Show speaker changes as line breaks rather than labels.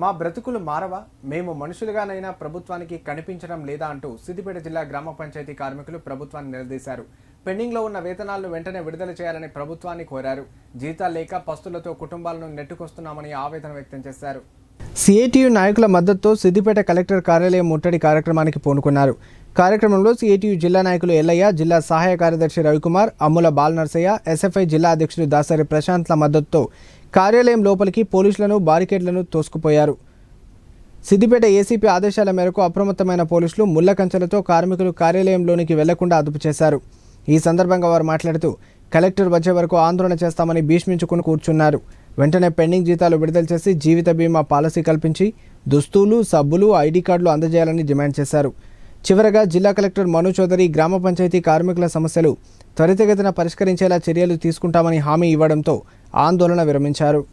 మా బ్రతుకులు మారవా? మేము మనుషులుగానైనా ప్రభుత్వానికి కనిపించడం లేదా అంటూ సిద్దిపేట జిల్లా గ్రామ పంచాయతీ కార్మికులు ప్రభుత్వాన్ని నిలదీశారు. పెండింగ్లో ఉన్న వేతనాలను వెంటనే విడుదల చేయాలని ప్రభుత్వాన్ని కోరారు. జీతాలు లేక పస్తులతో కుటుంబాలను నెట్టుకొస్తున్నామని ఆవేదన వ్యక్తం చేశారు. సిఐటియు నాయకుల మద్దతుతో సిద్దిపేట కలెక్టర్ కార్యాలయం ముట్టడి కార్యక్రమానికి పూనుకున్నారు. కార్యక్రమంలో సిఐటియు జిల్లా నాయకులు ఎల్లయ్య జిల్లా సహాయ కార్యదర్శి రవికుమార్ అమ్ముల బాలనర్సయ్య ఎస్ఎఫ్ఐ జిల్లా అధ్యక్షుడు దాసరి ప్రశాంత్ల మద్దతుతో కార్యాలయం లోపలికి పోలీసులను బారికేడ్లను తోసుకుపోయారు. సిద్దిపేట ఏసీపీ ఆదేశాల మేరకు అప్రమత్తమైన పోలీసులు ముళ్ళ కంచెలతో కార్మికులు కార్యాలయంలోనికి వెళ్ళకుండా అదుపు చేశారు. ఈ సందర్భంగా వారు మాట్లాడుతూ కలెక్టర్ వచ్చే వరకు ఆందోళన చేస్తామని భీష్మించుకుని కూర్చున్నారు. వెంటనే పెండింగ్ జీతాలు విడుదల చేసి జీవిత బీమా పాలసీ కల్పించి దుస్తులు సబ్బులు ఐడి కార్డులు అందజేయాలని డిమాండ్ చేశారు. చివరగా జిల్లా కలెక్టర్ మను చౌదరి గ్రామ పంచాయతీ కార్మికుల సమస్యలు త్వరితగతిన పరిష్కరించేలా చర్యలు తీసుకుంటామని హామీ ఇవ్వడంతో ఆందోళన విరమించారు.